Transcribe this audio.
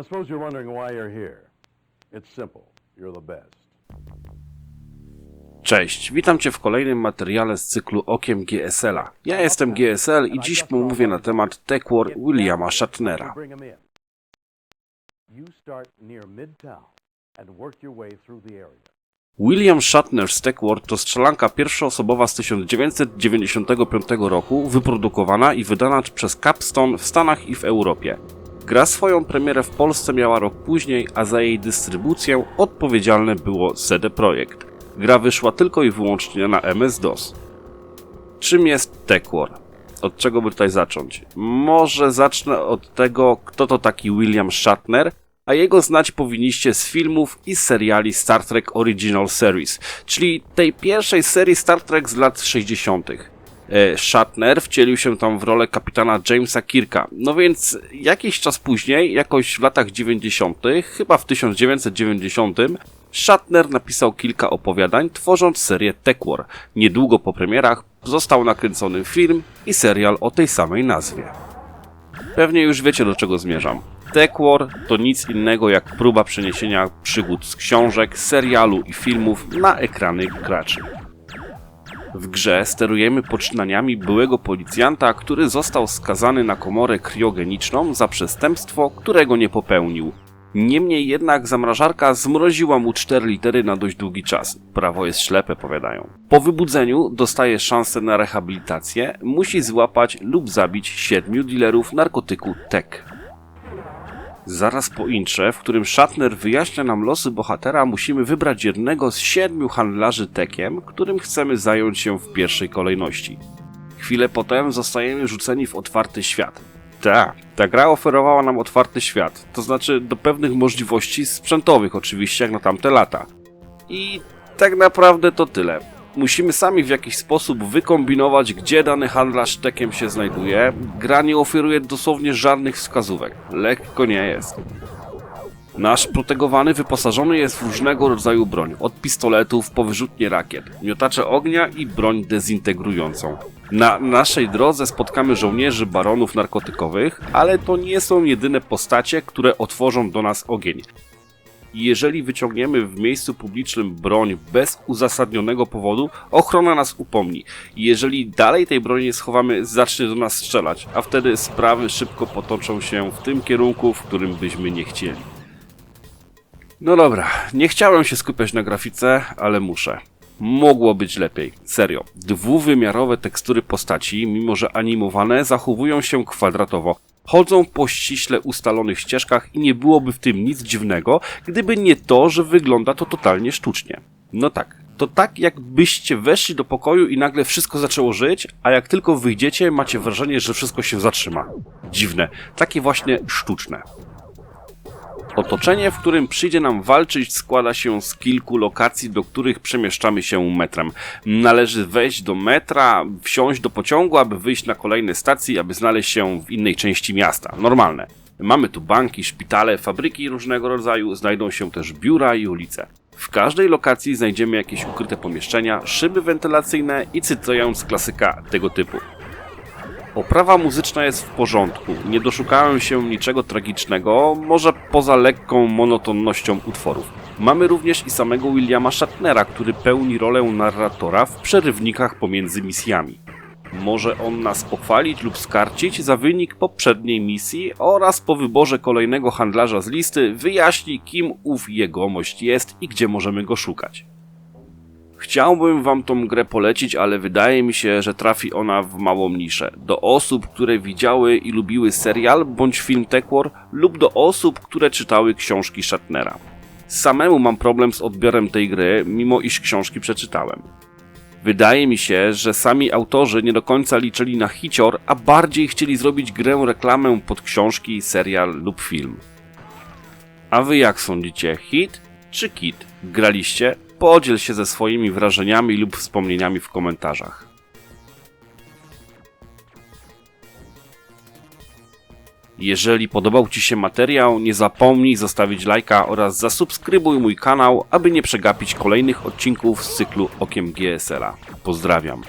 I suppose you're wondering why you're here. It's simple. You're the best. Cześć, witam Cię w kolejnym materiale z cyklu Okiem GSL-a. Ja jestem GSL i dziś pomówię na temat Tech War Williama Shatnera. William Shatner's Tech War to strzelanka pierwszoosobowa z 1995 roku, wyprodukowana i wydana przez Capstone w Stanach i w Europie. Gra swoją premierę w Polsce miała rok później, a za jej dystrybucję odpowiedzialne było CD Projekt. Gra wyszła tylko i wyłącznie na MS-DOS. Czym jest Tech War? Od czego by tutaj zacząć? Może zacznę od tego, kto to taki William Shatner, a jego znać powinniście z filmów i seriali Star Trek Original Series, czyli tej pierwszej serii Star Trek z lat 60. E, Shatner wcielił się tam w rolę kapitana Jamesa Kirka. No więc jakiś czas później, jakoś w latach 90., chyba w 1990, Shatner napisał kilka opowiadań, tworząc serię Tech War. Niedługo po premierach został nakręcony film i serial o tej samej nazwie. Pewnie już wiecie do czego zmierzam. Tech War to nic innego jak próba przeniesienia przygód z książek, serialu i filmów na ekrany graczy. W grze sterujemy poczynaniami byłego policjanta, który został skazany na komorę kriogeniczną za przestępstwo, którego nie popełnił. Niemniej jednak zamrażarka zmroziła mu cztery litery na dość długi czas. Prawo jest ślepe, powiadają. Po wybudzeniu dostaje szansę na rehabilitację, musi złapać lub zabić siedmiu dealerów narkotyku TEK. Zaraz po intrze, w którym Shatner wyjaśnia nam losy bohatera, musimy wybrać jednego z siedmiu handlarzy tekiem, którym chcemy zająć się w pierwszej kolejności. Chwilę potem zostajemy rzuceni w otwarty świat. Tak, ta gra oferowała nam otwarty świat, to znaczy do pewnych możliwości sprzętowych oczywiście, jak na tamte lata. I tak naprawdę to tyle. Musimy sami w jakiś sposób wykombinować, gdzie dany handlarz tekiem się znajduje. Gra nie oferuje dosłownie żadnych wskazówek. Lekko nie jest. Nasz protegowany wyposażony jest w różnego rodzaju broń, od pistoletów po wyrzutnie rakiet, miotacze ognia i broń dezintegrującą. Na naszej drodze spotkamy żołnierzy baronów narkotykowych, ale to nie są jedyne postacie, które otworzą do nas ogień. Jeżeli wyciągniemy w miejscu publicznym broń bez uzasadnionego powodu, ochrona nas upomni. Jeżeli dalej tej broni nie schowamy, zacznie do nas strzelać, a wtedy sprawy szybko potoczą się w tym kierunku, w którym byśmy nie chcieli. No dobra, nie chciałem się skupiać na grafice, ale muszę. Mogło być lepiej, serio. Dwuwymiarowe tekstury postaci, mimo że animowane, zachowują się kwadratowo. Chodzą po ściśle ustalonych ścieżkach i nie byłoby w tym nic dziwnego, gdyby nie to, że wygląda to totalnie sztucznie. No tak, to tak jakbyście weszli do pokoju i nagle wszystko zaczęło żyć, a jak tylko wyjdziecie, macie wrażenie, że wszystko się zatrzyma. Dziwne, takie właśnie sztuczne. Otoczenie, w którym przyjdzie nam walczyć, składa się z kilku lokacji, do których przemieszczamy się metrem. Należy wejść do metra, wsiąść do pociągu, aby wyjść na kolejne stacje, aby znaleźć się w innej części miasta. Normalne. Mamy tu banki, szpitale, fabryki różnego rodzaju, znajdą się też biura i ulice. W każdej lokacji znajdziemy jakieś ukryte pomieszczenia, szyby wentylacyjne i cytując klasyka tego typu. Oprawa muzyczna jest w porządku. Nie doszukałem się niczego tragicznego, może poza lekką monotonnością utworów. Mamy również i samego Williama Shatnera, który pełni rolę narratora w przerywnikach pomiędzy misjami. Może on nas pochwalić lub skarcić za wynik poprzedniej misji oraz po wyborze kolejnego handlarza z listy wyjaśni kim ów jegomość jest i gdzie możemy go szukać. Chciałbym wam tą grę polecić, ale wydaje mi się, że trafi ona w małą niszę. Do osób, które widziały i lubiły serial bądź film Tech War lub do osób, które czytały książki Shatnera. Samemu mam problem z odbiorem tej gry, mimo iż książki przeczytałem. Wydaje mi się, że sami autorzy nie do końca liczyli na hicior, a bardziej chcieli zrobić grę reklamę pod książki, serial lub film. A wy jak sądzicie, hit czy kit? Graliście? Podziel się ze swoimi wrażeniami lub wspomnieniami w komentarzach. Jeżeli podobał Ci się materiał, nie zapomnij zostawić lajka oraz zasubskrybuj mój kanał, aby nie przegapić kolejnych odcinków z cyklu Okiem GSL-a. Pozdrawiam.